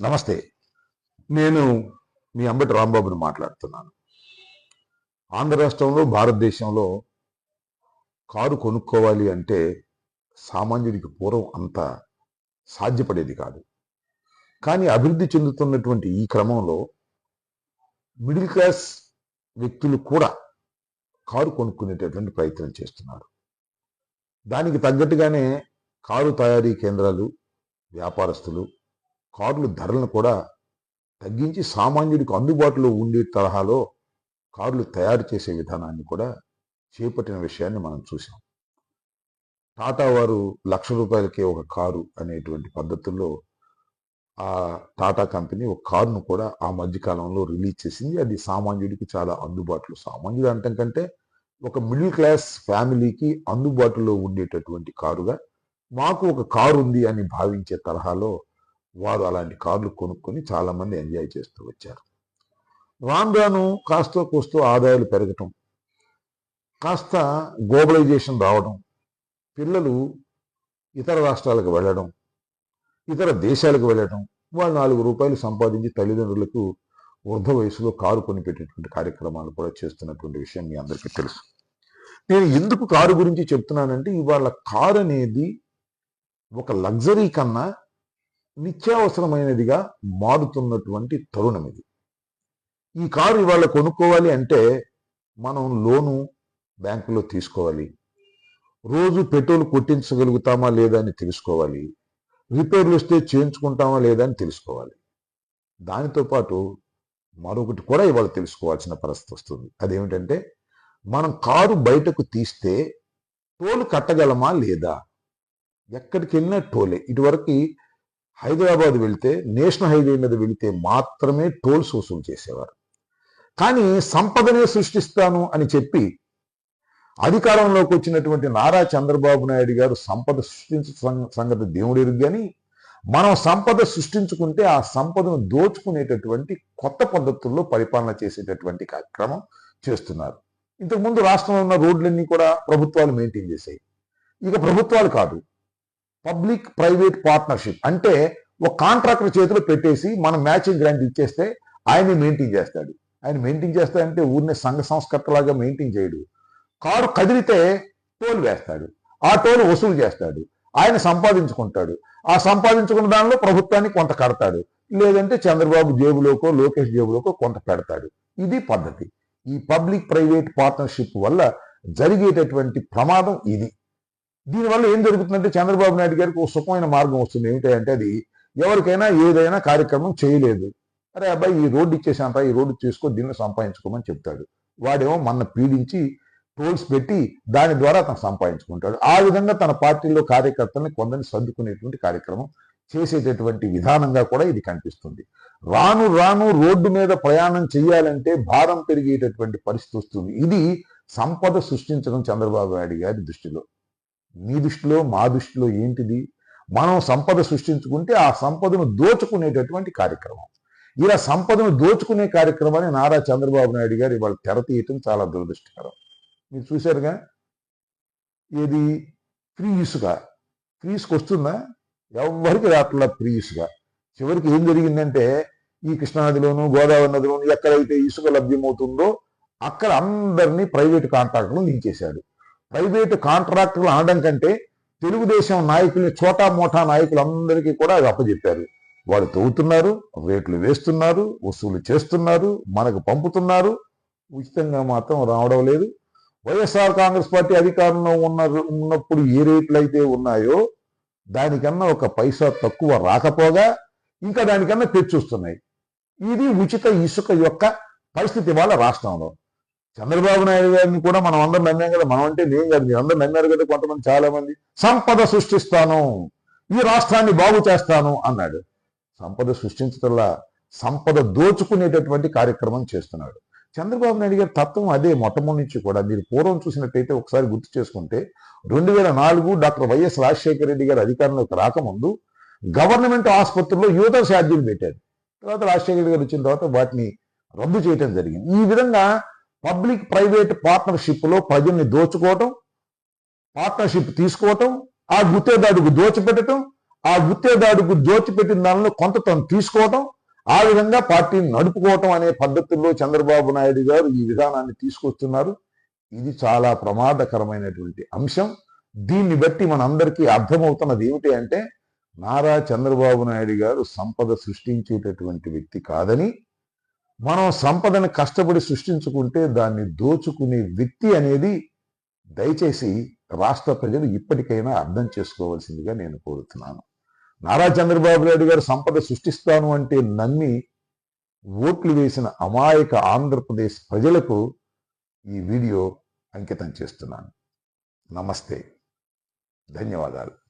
నమస్తే. నేను మీ అంబటి రాంబాబుని మాట్లాడుతున్నాను. ఆంధ్ర రాష్ట్రంలో భారతదేశంలో కారు కొనుక్కోవాలి అంటే సామాన్యుడికి పూర్వం అంత సాధ్యపడేది కాదు. కానీ అభివృద్ధి చెందుతున్నటువంటి ఈ క్రమంలో మిడిల్ క్లాస్ వ్యక్తులు కూడా కారు కొనుక్కునేటటువంటి ప్రయత్నం చేస్తున్నారు. దానికి తగ్గట్టుగానే కారు తయారీ కేంద్రాలు వ్యాపారస్తులు కార్లు ధరలను కూడా తగ్గించి సామాన్యుడికి అందుబాటులో ఉండే తరహాలో కార్లు తయారు చేసే విధానాన్ని కూడా చేపట్టిన విషయాన్ని మనం చూసాం టాటా వారు లక్ష రూపాయలకే ఒక కారు అనేటువంటి పద్ధతుల్లో ఆ టాటా కంపెనీ ఒక కారును కూడా ఆ మధ్యకాలంలో రిలీజ్ చేసింది. అది సామాన్యుడికి చాలా అందుబాటులో సామాన్యుడు అంటం కంటే ఒక మిడిల్ క్లాస్ ఫ్యామిలీకి అందుబాటులో ఉండేటటువంటి కారుగా మాకు ఒక కారు ఉంది అని భావించే తరహాలో వారు అలాంటి కార్లు కొనుక్కొని చాలామంది ఎంజాయ్ చేస్తూ వచ్చారు. రాను రాను కాస్త కోస్తో ఆదాయాలు పెరగటం కాస్త గ్లోబలైజేషన్ రావడం పిల్లలు ఇతర రాష్ట్రాలకు వెళ్ళడం ఇతర దేశాలకు వెళ్ళడం వాళ్ళు నాలుగు రూపాయలు సంపాదించి తల్లిదండ్రులకు వృద్ధ వయసులో కారు కొనిపెట్టేటువంటి కార్యక్రమాలు కూడా చేస్తున్నటువంటి విషయం మీ అందరికీ తెలుసు. నేను ఎందుకు కారు గురించి చెప్తున్నానంటే ఇవాళ కారు అనేది ఒక లగ్జరీ కన్నా నిత్యావసరమైనదిగా మారుతున్నటువంటి తరుణం ఇది. ఈ కారు ఇవాళ కొనుక్కోవాలి అంటే మనం లోను బ్యాంకులో తీసుకోవాలి. రోజు పెట్రోల్ కొట్టించగలుగుతామా లేదా అని తెలుసుకోవాలి. రిపేర్లు వస్తే చేయించుకుంటామా లేదా అని తెలుసుకోవాలి. దానితో పాటు మరొకటి కూడా ఇవాళ తెలుసుకోవాల్సిన పరిస్థితి వస్తుంది. అదేమిటంటే మనం కారు బయటకు తీస్తే టోల్ కట్టగలమా లేదా? ఎక్కడికి వెళ్ళినా టోలే. ఇటువరకు హైదరాబాద్ వెళ్తే నేషనల్ హైవే మీద వెళితే మాత్రమే టోల్స్ వసూలు చేసేవారు. కానీ సంపదనే సృష్టిస్తాను అని చెప్పి అధికారంలోకి వచ్చినటువంటి నారా చంద్రబాబు నాయుడు గారు సంపద సృష్టించ సంగతి దేవుడు కానీ మనం సంపద సృష్టించుకుంటే ఆ సంపదను దోచుకునేటటువంటి కొత్త పద్ధతుల్లో పరిపాలన చేసేటటువంటి కార్యక్రమం చేస్తున్నారు. ఇంతకుముందు రాష్ట్రంలో ఉన్న రోడ్లన్నీ కూడా ప్రభుత్వాలు మెయింటైన్ చేశాయి ఇక ప్రభుత్వాలు కాదు. పబ్లిక్ ప్రైవేట్ పార్ట్నర్షిప్ అంటే ఒక కాంట్రాక్టర్ చేతిలో పెట్టేసి మనం మ్యాచింగ్ గ్రాంట్ ఇచ్చేస్తే ఆయన మెయింటైన్ చేస్తాడు. ఆయన మెయింటైన్ చేస్తాడంటే ఊరినే సంఘ సంస్కర్తలాగా మెయింటైన్ చేయడు. కారు కదిలితే టోల్ వేస్తాడు. ఆ టోల్ వసూలు చేస్తాడు. ఆయన సంపాదించుకుంటాడు. ఆ సంపాదించుకున్న దానిలో ప్రభుత్వానికి కొంత కడతాడు. లేదంటే చంద్రబాబు జేబులోకో లోకేష్ జేబులోకో కొంత పెడతాడు. ఇది పద్ధతి. ఈ పబ్లిక్ ప్రైవేట్ పార్ట్నర్షిప్ వల్ల జరిగేటటువంటి ప్రమాదం ఇది. దీనివల్ల ఏం జరుగుతుందంటే చంద్రబాబు నాయుడు గారికి ఒక సుఖమైన మార్గం వస్తుంది. ఏమిటంటే అది ఎవరికైనా ఏదైనా కార్యక్రమం చేయలేదు. అరే అబ్బాయి ఈ రోడ్డు ఇచ్చేసాంత ఈ రోడ్డు తీసుకో దీన్ని సంపాదించుకోమని చెప్తాడు. వాడేమో మన పీడించి టోల్స్ పెట్టి దాని ద్వారా తను సంపాదించుకుంటాడు. ఆ విధంగా తన పార్టీలో కార్యకర్తల్ని కొందరిని సర్దుకునేటువంటి కార్యక్రమం చేసేటటువంటి విధానంగా కూడా ఇది కనిపిస్తుంది. రాను రాను రోడ్డు మీద ప్రయాణం చేయాలంటే భారం పెరిగేటటువంటి పరిస్థితి వస్తుంది. ఇది సంపద సృష్టించడం చంద్రబాబు నాయుడు గారి దృష్టిలో. మీ దృష్టిలో మా దృష్టిలో ఏంటిది? మనం సంపద సృష్టించుకుంటే ఆ సంపదను దోచుకునేటటువంటి కార్యక్రమం. ఇలా సంపదను దోచుకునే కార్యక్రమాన్ని నారా చంద్రబాబు నాయుడు గారు ఇవాళ తెర తీయటం చాలా దురదృష్టకరం. మీరు చూశారుగా? ఏది? ఫ్రీ ఇసుక ఫ్రీ ఇసుక వస్తుందా? ఎవరికి రాట్లా ఫ్రీ ఇసుక చివరికి ఏం జరిగిందంటే ఈ కృష్ణానదిలోను గోదావరి నదిలోను ఎక్కడైతే ఇసుక లభ్యమవుతుందో అక్కడ అందరినీ ప్రైవేట్ కాంట్రాక్టులు నించేశాడు ప్రైవేటు కాంట్రాక్టర్లు ఆడడం కంటే తెలుగుదేశం నాయకుల్ని చోటా మోటా నాయకులందరికీ కూడా అవి అప్పచెప్పారు వాళ్ళు తవ్వుతున్నారు రేట్లు వేస్తున్నారు వసూలు చేస్తున్నారు మనకు పంపుతున్నారు. ఉచితంగా మాత్రం రావడం లేదు. వైఎస్ఆర్ కాంగ్రెస్ పార్టీ అధికారంలో ఉన్న ఉన్నప్పుడు ఏ రేట్లు అయితే ఉన్నాయో దానికన్నా ఒక పైసా తక్కువ రాకపోగా ఇంకా దానికన్నా పెంచుస్తున్నాయి. ఇది ఉచిత ఇసుక యొక్క పరిస్థితి వాళ్ళ రాష్ట్రంలో. చంద్రబాబు నాయుడు గారిని కూడా మనం అందరం నమ్మాం కదా. మనం అంటే నేను కాదు. మీరు అందరూ నమ్మారు కదా కొంతమంది చాలా మంది సంపద సృష్టిస్తాను. ఈ రాష్ట్రాన్ని బాగు చేస్తాను అన్నాడు. సంపద సృష్టించటంలా సంపద దోచుకునేటటువంటి కార్యక్రమం చేస్తున్నాడు. చంద్రబాబు నాయుడు గారి తత్వం అదే మొట్టమొదటి నుంచి కూడా. మీరు పూర్వం చూసినట్టయితే ఒకసారి గుర్తు చేసుకుంటే రెండు వేల నాలుగు డాక్టర్ వైఎస్ రాజశేఖర రెడ్డి గారు అధికారంలోకి రాకముందు గవర్నమెంట్ ఆసుపత్రుల్లో యువత ఛార్జీలు పెట్టారు. తర్వాత రాజశేఖర రెడ్డి గారు వచ్చిన తర్వాత వాటిని రద్దు చేయడం జరిగింది. ఈ విధంగా పబ్లిక్ ప్రైవేట్ పార్ట్నర్షిప్లో ప్రజల్ని దోచుకోవటం పార్ట్నర్షిప్ తీసుకోవటం ఆ గుత్తేదాడుకు దోచిపెట్టడం ఆ గుత్తేదాడుకు దోచిపెట్టిన దానిలో కొంత తను తీసుకోవటం ఆ విధంగా పార్టీని నడుపుకోవటం అనే పద్ధతుల్లో చంద్రబాబు నాయుడు గారు ఈ విధానాన్ని తీసుకొస్తున్నారు. ఇది చాలా ప్రమాదకరమైనటువంటి అంశం. దీన్ని బట్టి మనందరికీ అర్థమవుతున్నది ఏమిటి అంటే నారా చంద్రబాబు నాయుడు గారు సంపద సృష్టించేటటువంటి వ్యక్తి కాదని మనం సంపదను కష్టపడి సృష్టించుకుంటే దాన్ని దోచుకునే వ్యక్తి అనేది దయచేసి రాష్ట్ర ప్రజలు ఇప్పటికైనా అర్థం చేసుకోవాల్సిందిగా నేను కోరుతున్నాను. నారా చంద్రబాబు నాయుడు గారు సంపద సృష్టిస్తాను అంటే నమ్మి ఓట్లు వేసిన అమాయక ఆంధ్రప్రదేశ్ ప్రజలకు ఈ వీడియో అంకితం చేస్తున్నాను. నమస్తే. ధన్యవాదాలు.